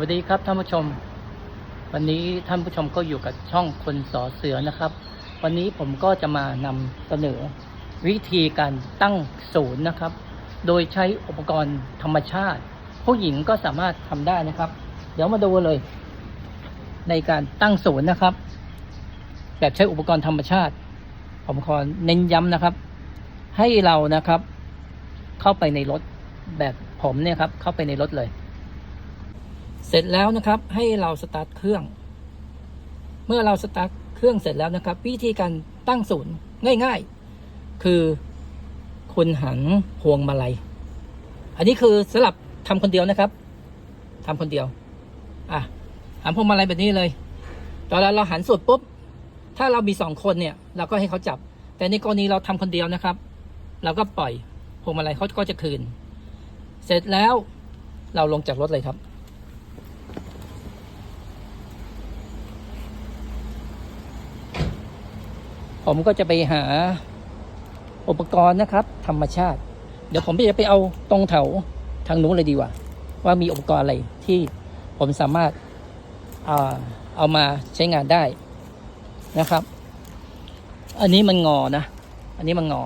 วัสดีครับท่านผู้ชม วันนี้ท่านผู้ชมก็อยู่กับช่องคนสอเสือนะครับ วันนี้ผมก็จะมานำเสนอ วิธีการตั้งศูนย์นะครับ โดยใช้อุปกรณ์ธรรมชาติ ผู้หญิงก็สามารถทำได้นะครับ เดี๋ยวมาดูเลย ในการตั้งศูนย์นะครับ แบบใช้อุปกรณ์ธรรมชาติ ผมขอเน้นย้ำนะครับ ให้เรานะครับ เข้าไปในรถแบบผมเนี่ยครับ เข้าไปในรถเลย เสร็จแล้วนะครับให้เราสตาร์ทเครื่อง เมื่อเราสตาร์ทเครื่องเสร็จแล้วนะครับ วิธีการตั้งศูนย์ง่ายๆ คือคุณหันพวงมาลัย อันนี้คือสลับทำคนเดียวนะครับทำคนเดียว อะหันพวงมาลัยแบบนี้เลย ตอนเราหันสุดปุ๊บ ถ้าเรามีสองคนเนี่ย เราก็ให้เขาจับ แต่ในกรณีเราทำคนเดียวนะครับ เราก็ปล่อยพวงมาลัยเขาก็จะคืน เสร็จแล้วเราลงจากรถเลยครับ ผมก็จะไปหาอุปกรณ์นะครับ ธรรมชาติ เดี๋ยวผมจะไปเอาตรงแถวทางนู้นเลยดีกว่า ว่ามีอุปกรณ์อะไรที่ผมสามารถเอาเอามาใช้งานได้นะครับ อันนี้มันงอนะ อันนี้มันงอ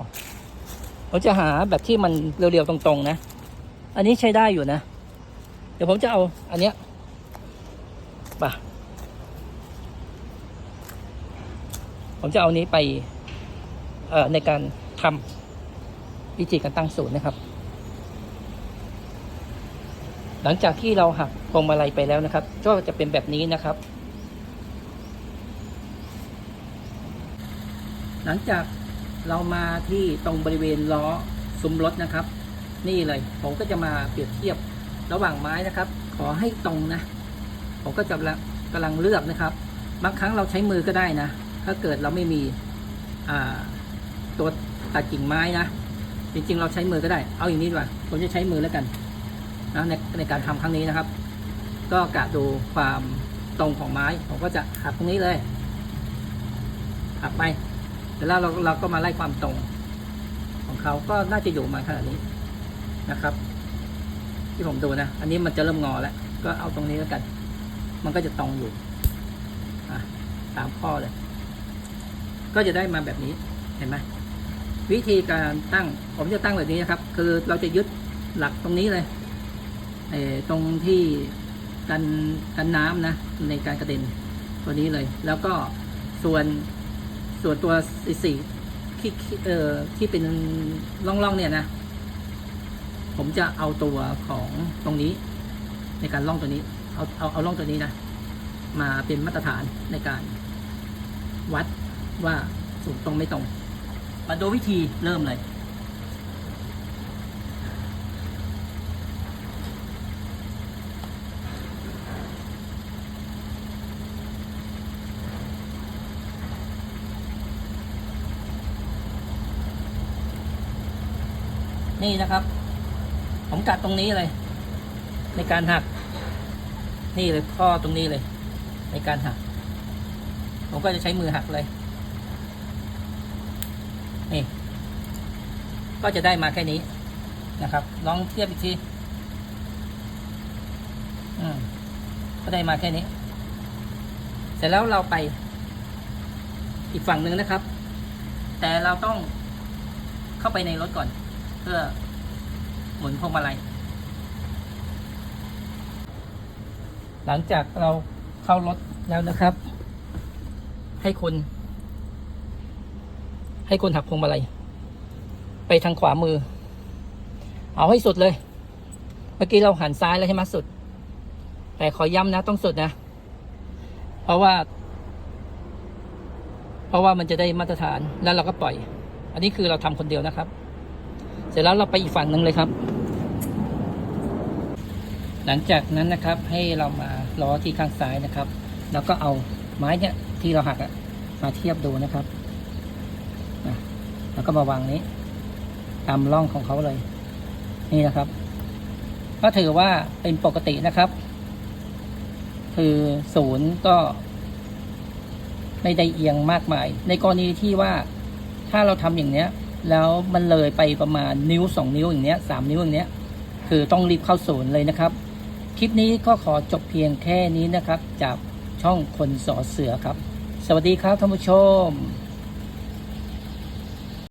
ผมจะหาแบบที่มันเรียวๆตรงๆนะ อันนี้ใช้ได้อยู่นะ เดี๋ยวผมจะเอาอันเนี้ยป่ะ ผมจะเอานี้ไปในการทำวิธีการตั้งศูนย์นะครับ หลังจากที่เราหักพวงมาลัยไปแล้วนะครับ ก็จะเป็นแบบนี้นะครับ หลังจากเรามาที่ตรงบริเวณล้อซุ้มรถนะครับ นี่เลยผมก็จะมาเปรียบเทียบระหว่างไม้นะครับ ขอให้ตรงนะ ผมก็จะกำลังเลือกนะครับ บางครั้งเราใช้มือก็ได้นะ ถ้าเกิดเราไม่มีตัวตัดกิ่งไม้นะ จริง ๆ เราใช้มือก็ได้ เอาอย่างนี้ดีกว่า ผมจะใช้มือแล้วกันนะในในการทำครั้งนี้นะครับ ก็กะดูความตรงของไม้ ผมก็จะหักตรงนี้เลยหักไปแล้วเราเราก็มาไล่ความตรงของเขาก็น่าจะอยู่มาขนาดนี้นะครับ ที่ผมดูนะ อันนี้มันจะเริ่มงอแล้ว ก็เอาตรงนี้แล้วกัน มันก็จะตรงอยู่อะตามข้อเลย ก็จะได้มาแบบนี้เห็นไหมวิธีการตั้งผมจะตั้งแบบนี้นะครับ คือเราจะยึดหลักตรงนี้เลยเอตรงที่กันกันน้ำนะในการกระเด็นตัวนี้เลย แล้วก็ส่วนส่วนตัวสีสีที่เอ่อที่เป็นร่องๆเนี่ยนะ ผมจะเอาตัวของตรงนี้ ในการล่องตัวนี้ เอาเอาเอาล่องตัวนี้นะ มาเป็นมาตรฐานในการวัด ว่าสูงตรงไม่ตรง มาดูวิธีเริ่มเลย นี่นะครับ ผมกัดตรงนี้เลย ในการหัก นี่เลยข้อตรงนี้เลย ในการหัก ผมก็จะใช้มือหักเลย นี่ก็จะได้มาแค่นี้นะครับ ลองเทียบอีกทีอืมก็ได้มาแค่นี้ เสร็จแล้วเราไปอีกฝั่งหนึ่งนะครับ แต่เราต้องเข้าไปในรถก่อน เพื่อหมุนพวงมาลัยหลังจากเราเข้ารถแล้วนะครับ ให้คุณ ให้คุณหักพวงมาลัยไปทางขวามือ เอาให้สุดเลย เมื่อกี้เราหันซ้ายแล้วใช่ไหมสุด แต่ขอย้ำนะต้องสุดนะ เพราะว่า เพราะว่ามันจะได้มาตรฐานแล้วเราก็ปล่อย อันนี้คือเราทำคนเดียวนะครับ เสร็จแล้วเราไปอีกฝั่งหนึ่งเลยครับ หลังจากนั้นนะครับ ให้เรามาล้อที่ข้างซ้ายนะครับ แล้วก็เอาไม้เนี่ยที่เราหักอะมาเทียบดูนะครับ แล้วก็มาวางนี้ ตามร่องของเขาเลย นี่นะครับ ก็ถือว่าเป็นปกตินะครับ คือศูนย์ก็ไม่ได้เอียงมากมาย ในกรณีที่ว่าถ้าเราทำอย่างเนี้ย แล้วมันเลยไปประมาณนิ้วสองนิ้วอย่างเนี้ยสามนิ้วอย่างเนี้ย คือต้องรีบเข้าศูนย์เลยนะครับ คลิปนี้ก็ขอจบเพียงแค่นี้นะครับ จากช่องคนสอเสือครับ สวัสดีครับท่านผู้ชม